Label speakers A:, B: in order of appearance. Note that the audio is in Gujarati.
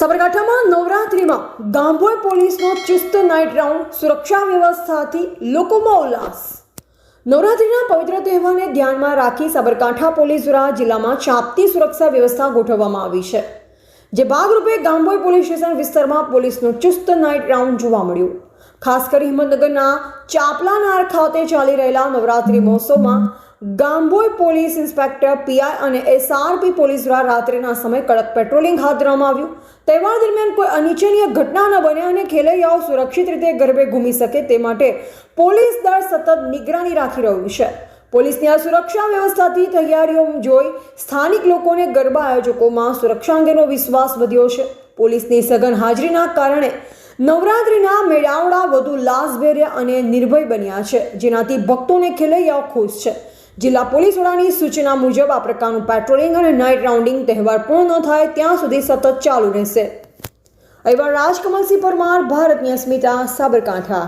A: સાબરકાંઠામાં નવરાત્રિમાં ગાંભોઈ પોલીસનો ચુસ્ત નાઇટ રાઉન્ડ સુરક્ષા વ્યવસ્થાથી લોકોમાં ઉલ્લાસ. નવરાત્રિના પવિત્ર તહેવારને ધ્યાનમાં રાખી સાબરકાંઠા પોલીસ દ્વારા જિલ્લામાં ચાપતી સુરક્ષા વ્યવસ્થા ગોઠવવામાં આવી છે. જે ભાગરૂપે ગાંભોઈ પોલીસ સ્ટેશન વિસ્તારમાં પોલીસનો ચુસ્ત નાઇટ રાઉન્ડ જોવા મળ્યું. ખાસ કરી હિંમતનગરના ચાપલાનાર ખાતે ચાલી રહેલા નવરાત્રિ મહોત્સવમાં ગાંભોઈ પોલીસ ઇન્સ્પેક્ટર પીઆઈ અને એસઆરપી પોલીસ દ્વારા રાત્રિના સમય કડક પેટ્રોલિંગ હાથ ધરવામાં આવ્યું. તહેવાર દરમિયાન કોઈ અનિચ્છનીય ઘટના ન બને અને ખેલૈયાઓ સુરક્ષિત રીતે ગરબે ઘૂમી શકે તે માટે પોલીસ દળ સતત નિગરાની રાખી રહ્યું છે. પોલીસની આ સુરક્ષા વ્યવસ્થાથી તૈયારીઓ જોઈ સ્થાનિક લોકોને ગરબા આયોજકોમાં સુરક્ષા અંગેનો વિશ્વાસ વધ્યો છે. પોલીસની સઘન હાજરીના કારણે નવરાત્રિના મેળાવડા વધુ લાસભેર્ય અને નિર્ભય બન્યા છે, જેનાથી ભક્તોને ખેલૈયાઓ ખુશ છે. જિલ્લા પોલીસ વડાની સૂચના મુજબ આ પ્રકારનું પેટ્રોલિંગ અને નાઇટ રાઉન્ડિંગ તહેવાર પૂર્ણ ન થાય ત્યાં સુધી સતત ચાલુ રહેશે. અહેવાલ રાજકમલસિંહ પરમાર, ભારતની અસ્મિતા, સાબરકાંઠા.